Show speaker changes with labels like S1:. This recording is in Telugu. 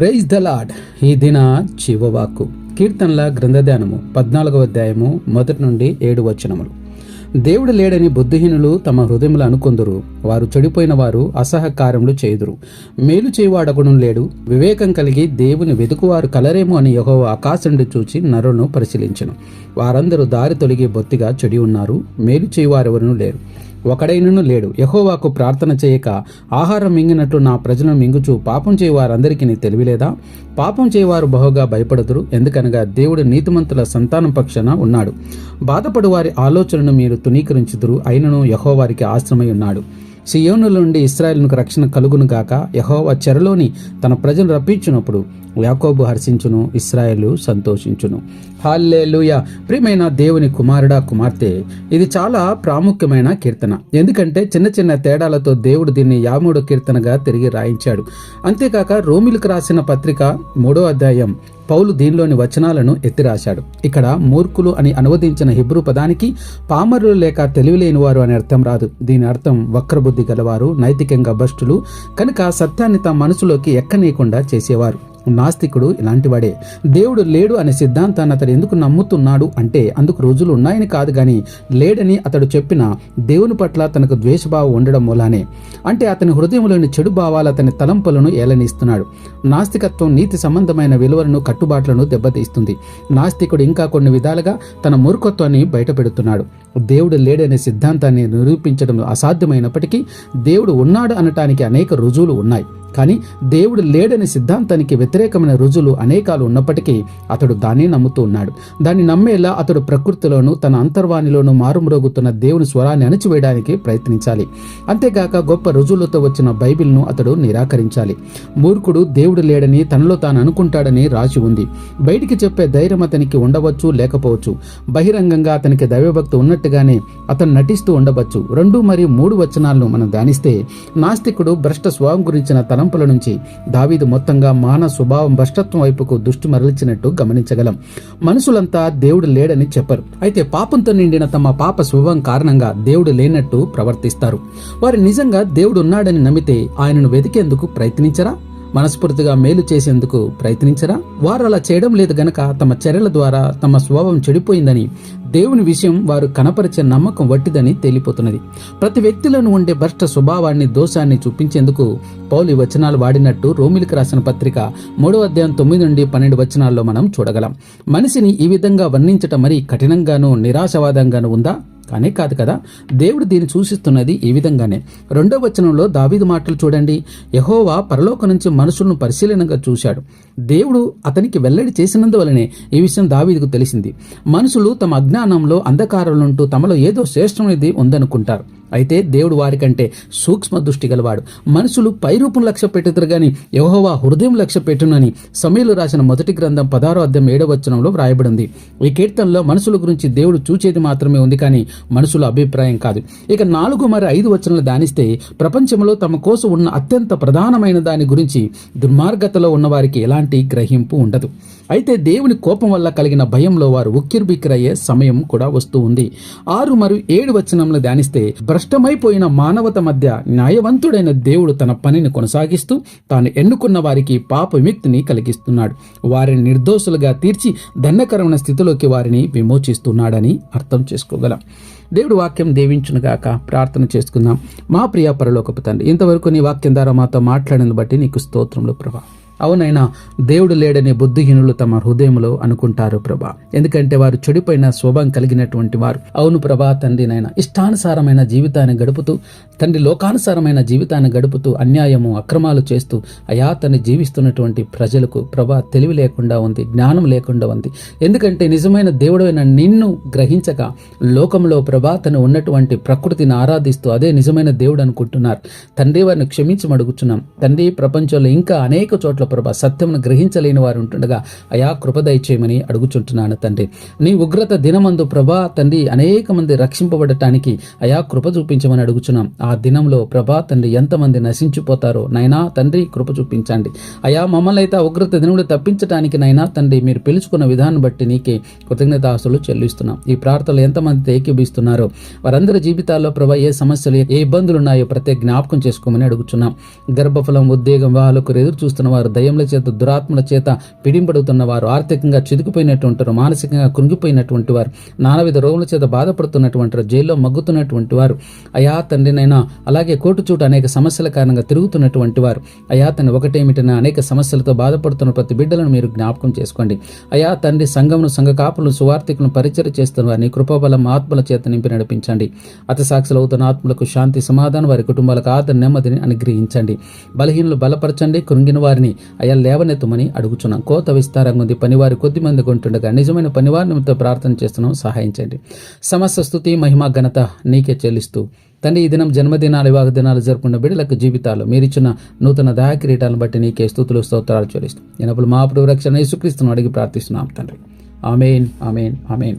S1: ప్రైజ్ ద లాడ్ ఈ దిన చివవాకు కీర్తనల గ్రంథధ్యానము పద్నాలుగవ అధ్యాయము మొదటి నుండి ఏడు వచనములు. దేవుడు లేడని బుద్ధిహీనులు తమ హృదయములు అనుకొందురు. వారు చెడిపోయిన వారు అసహకారములు చేయుదురు. మేలు చేయువాడగుణం లేడు. వివేకం కలిగి దేవుని వెతుకువారు కలరేమో అని యహో ఆకాశండి చూచి నరులను పరిశీలించను. వారందరూ దారి తొలగి బొత్తిగా చెడి ఉన్నారు. మేలు చేయువారెవరును లేరు. ఒకడైనను లేడు. యహోవాకు ప్రార్థన చేయక ఆహారం మింగినట్లు నా ప్రజలను మింగుచు పాపం చేయవారందరికీ నీ తెలివిలేదా? పాపం చేయవారు బహుగా భయపడుతురు ఎందుకనగా దేవుడు నీతిమంతుల సంతానం పక్షాన ఉన్నాడు. బాధపడు వారి ఆలోచనను మీరు తునీకరించుదురు అయినను యహోవారికి ఆశ్రమై ఉన్నాడు. సియోనుల నుండి ఇస్రాయల్ను రక్షణ కలుగును గాక. యహోవా చెరలోని తన ప్రజలు రప్పించినప్పుడు యాకోబు హర్షించును ఇస్రాయేలు సంతోషించును. హాల్లేలుయ. ప్రియమైన దేవుని కుమారుడా కుమార్తె ఇది చాలా ప్రాముఖ్యమైన కీర్తన. ఎందుకంటే చిన్న చిన్న తేడాలతో దేవుడు దీన్ని యామూడో కీర్తనగా తిరిగి రాయించాడు. అంతేకాక రోమిలకు రాసిన పత్రిక మూడో అధ్యాయం పౌలు దీనిలోని వచనాలను ఎత్తిరాశాడు. ఇక్కడ మూర్ఖులు అని అనువదించిన హిబ్రూ పదానికి పామరులు లేక తెలివిలేని వారు అనే అర్థం రాదు. దీని అర్థం వక్రబుద్ధి గలవారు నైతికంగా భ్రష్టులు కనుక సత్యాన్ని తమ మనసులోకి ఎక్కనీయకుండా చేసేవారు. నాస్తికుడు ఇలాంటివాడే. దేవుడు లేడు అనే సిద్ధాంతాన్ని అతడు ఎందుకు నమ్ముతున్నాడు అంటే అందుకు రోజులు ఉన్నాయని కాదు గాని లేడని అతడు చెప్పిన దేవుని పట్ల తనకు ద్వేషభావం ఉండడం మూలానే. అంటే అతని హృదయంలోని చెడు భావాలు అతని తలంపులను ఏలనిస్తున్నాడు. నాస్తికత్వం నీతి సంబంధమైన విలువలను కట్టుబాట్లను దెబ్బతీస్తుంది. నాస్తికుడు ఇంకా కొన్ని విధాలుగా తన మూర్ఖత్వాన్ని బయటపెడుతున్నాడు. దేవుడు లేడనే సిద్ధాంతాన్ని నిరూపించడం అసాధ్యమైనప్పటికీ దేవుడు ఉన్నాడు అనటానికి అనేక రుజువులు ఉన్నాయి. కానీ దేవుడు లేడని సిద్ధాంతానికి వ్యతిరేకమైన రుజువులు అనేకాలు ఉన్నప్పటికీ అతడు దాన్ని నమ్ముతూ ఉన్నాడు. దాన్ని నమ్మేలా అతడు ప్రకృతిలోనూ తన అంతర్వాణిలోనూ మారుమ్రోగుతున్న దేవుని స్వరాన్ని అణచివేయడానికి ప్రయత్నించాలి. అంతేగాక గొప్ప రుజువులతో వచ్చిన బైబిల్ను అతడు నిరాకరించాలి. మూర్ఖుడు దేవుడు లేడని తనలో తాను అనుకుంటాడని రాసి ఉంది. బయటికి చెప్పే ధైర్యం అతనికి ఉండవచ్చు లేకపోవచ్చు. బహిరంగంగా అతనికి దైవభక్తి ఉన్నట్టుగానే అతను నటిస్తూ ఉండవచ్చు. రెండు మరియు మూడు వచనాలను మనం ధ్యానిస్తే నాస్తికుడు భ్రష్ట స్వభావం గురించిన తన తలంపుల నుంచి దావీదు మొత్తంగా మాన స్వభావం భ్రష్టత్వం వైపుకు దృష్టి మరల్చినట్టు గమనించగలం. మనుషులంతా దేవుడు లేడని చెప్పరు. అయితే పాపంతో నిండిన తమ పాప స్వభావం కారణంగా దేవుడు లేనట్టు ప్రవర్తిస్తారు. వారు నిజంగా దేవుడు ఉన్నాడని నమ్మితే ఆయనను వెతికేందుకు ప్రయత్నించరా? మనస్ఫూర్తిగా మేలు చేసేందుకు ప్రయత్నించరా? వారు అలా చేయడం లేదు గనక తమ చర్యల ద్వారా తమ స్వభావం చెడిపోయిందని దేవుని విషయం వారు కనపరిచే నమ్మకం వట్టిదని తేలిపోతున్నది. ప్రతి వ్యక్తిలోనూ ఉండే భ్రష్ట స్వభావాన్ని దోషాన్ని చూపించేందుకు పౌలి వచనాలు వాడినట్టు రోమిలికి రాసిన పత్రిక మూడో అధ్యాయం తొమ్మిది నుండి పన్నెండు వచనాల్లో మనం చూడగలం. మనిషిని ఈ విధంగా వర్ణించటం మరి కఠినంగానూ నిరాశవాదంగానూ ఉందా? కానీ కాదు కదా దేవుడు దీన్ని సూచిస్తున్నది ఈ విధంగానే. రెండో వచనంలో దావీదు మాటలు చూడండి. యహోవా పరలోక నుంచి మనుషులను పరిశీలనగా చూశాడు. దేవుడు అతనికి వెల్లడి చేసినందువలనే ఈ విషయం దావీదుకు తెలిసింది. మనుషులు తమ అజ్ఞానంలో అంధకారంలో తమలో ఏదో శ్రేష్టమైనది ఉందనుకుంటారు. అయితే దేవుడు వారికంటే సూక్ష్మ దృష్టి గలవాడు. మనుషులు పైరూపం లక్ష్య పెట్టుతారు గాని యహోవా హృదయం లక్ష్య పెట్టునని సమీలు రాసిన మొదటి గ్రంథం పదారో అధ్యాయం ఏడవ వచనంలో వ్రాయబడింది. ఈ కీర్తనలో మనుషుల గురించి దేవుడు చూచేది మాత్రమే ఉంది కానీ మనుషుల అభిప్రాయం కాదు. ఇక నాలుగు మరి ఐదు వచనాలు దానిస్తే ప్రపంచంలో తమ కోసం ఉన్న అత్యంత ప్రధానమైన దాని గురించి దుర్మార్గతలో ఉన్న వారికి ఎలాంటి గ్రహింపు ఉండదు. అయితే దేవుని కోపం వల్ల కలిగిన భయంలో వారు ఉక్కిర్బిక్కిరయ్యే సమయం కూడా వస్తూ ఉంది. ఆరు మరియు ఏడు వచనంలో ధ్యానిస్తే భ్రష్టమైపోయిన మానవత మధ్య న్యాయవంతుడైన దేవుడు తన పనిని కొనసాగిస్తూ తాను ఎన్నుకున్న వారికి పాప విముక్తిని కలిగిస్తున్నాడు. వారిని నిర్దోషులుగా తీర్చి దండకరమైన స్థితిలోకి వారిని విమోచిస్తున్నాడని అర్థం చేసుకోగలం. దేవుడు వాక్యం దీవించునుగాక ప్రార్థన చేసుకుందాం. మా ప్రియ పరలోకపు తండ్రి ఇంతవరకు నీ వాక్యం ద్వారా మాతో మాట్లాడిన బట్టి నీకు స్తోత్రములు ప్రభా. అవునైనా దేవుడు లేడని బుద్ధిహీనులు తమ హృదయంలో అనుకుంటారు ప్రభా. ఎందుకంటే వారు చెడిపోయిన స్వభావం కలిగినటువంటి వారు. అవును ప్రభా తండ్రి నైనా ఇష్టానుసారమైన జీవితాన్ని గడుపుతూ తండ్రి లోకానుసారమైన జీవితాన్ని గడుపుతూ అన్యాయము అక్రమాలు చేస్తూ అయా తను జీవిస్తున్నటువంటి ప్రజలకు ప్రభా తెలివి లేకుండా ఉంది జ్ఞానం లేకుండా ఉంది. ఎందుకంటే నిజమైన దేవుడైన నిన్ను గ్రహించక లోకంలో ప్రభా తను ఉన్నటువంటి ప్రకృతిని ఆరాధిస్తూ అదే నిజమైన దేవుడు అనుకుంటున్నారు. తండ్రి వారిని క్షమించమడుగుచున్నాం. తండ్రి ప్రపంచంలో ఇంకా అనేక చోట్ల ప్రభా సత్యమును గ్రహించలేని వారు ఉంటుండగా అయా కృపదయచేయమని అడుగుచుంటున్నాను తండ్రి. నీ ఉగ్రత దినమందు ప్రభా తండ్రి అనేక మంది రక్షింపబడటానికి అయా కృప చూపించమని అడుగుచున్నాం. ఆ దినంలో ప్రభా తండ్రి ఎంతమంది నశించిపోతారో నైనా తండ్రి కృప చూపించండి. అయా మమ్మల్ని అయితే ఉగ్రత దినములు తప్పించడానికి నైనా తండ్రి మీరు పిలుచుకున్న విధానం బట్టి నీకే కృతజ్ఞతాస్తులు చెల్లిస్తున్నాం. ఈ ప్రార్థనలు ఎంతమంది ఏకీభిస్తున్నారో వారందరి జీవితాల్లో ప్రభా ఏ సమస్యలు ఏ ఇబ్బందులు ఉన్నాయో ప్రత్యేక జ్ఞాపకం చేసుకోమని అడుగుచున్నాం. గర్భఫలం ఉద్యోగం వాళ్ళకు ఎదురు చూస్తున్న వారు దయ్యముల చేత దురాత్మల చేత పిడింపడుతున్న వారు ఆర్థికంగా చితికిపోయినటువంటి వారు మానసికంగా కృంగిపోయినటువంటి వారు నానావిధ రోగుల చేత బాధపడుతున్నటువంటి వారు జైల్లో మగ్గుతున్నటువంటి వారు అయా తండ్రినైనా అలాగే కోటుచూట అనేక సమస్యల కారణంగా తిరుగుతున్నటువంటి వారు అయా తండ్రి ఒకటేమిటైనా అనేక సమస్యలతో బాధపడుతున్న ప్రతి బిడ్డలను మీరు జ్ఞాపకం చేసుకోండి. అయా తండ్రి సంఘమును సంఘ కాపులను సువార్థికులను పరిచయం చేస్తున్న వారిని కృపాబలం ఆత్మల చేత నింపి నడిపించండి. అతి అవుతున్న ఆత్మలకు శాంతి సమాధానం వారి కుటుంబాలకు ఆదర నెమ్మదిని అనుగ్రహించండి. బలహీనులు బలపరచండి కృంగిన వారిని అయ్యా లేవనెత్తమని అడుగుచున్నాం. కోత విస్తారంగా ఉంది. పనివారి కొద్ది మంది కొంటుండగా నిజమైన పనివారి నిమిత్తం ప్రార్థన చేస్తున్నాం. సహాయించండి సమస్త స్థుతి మహిమ ఘనత నీకే చెల్లిస్తూ. తండ్రి ఈ దినం జన్మదినాలు వివాహ దినాలు జరుపుకున్న బిడ్డలకు జీవితాలు. మీరిచ్చిన నూతన దాయ కిరీటాలను బట్టి నీకే స్థుతులు స్తోత్రాలు చెల్లిస్తూ ఎనప్పుడు మా ప్రభు రక్షణ యేసుక్రీస్తును అడిగి ప్రార్థిస్తున్నాం తండ్రి. Amen amen amen.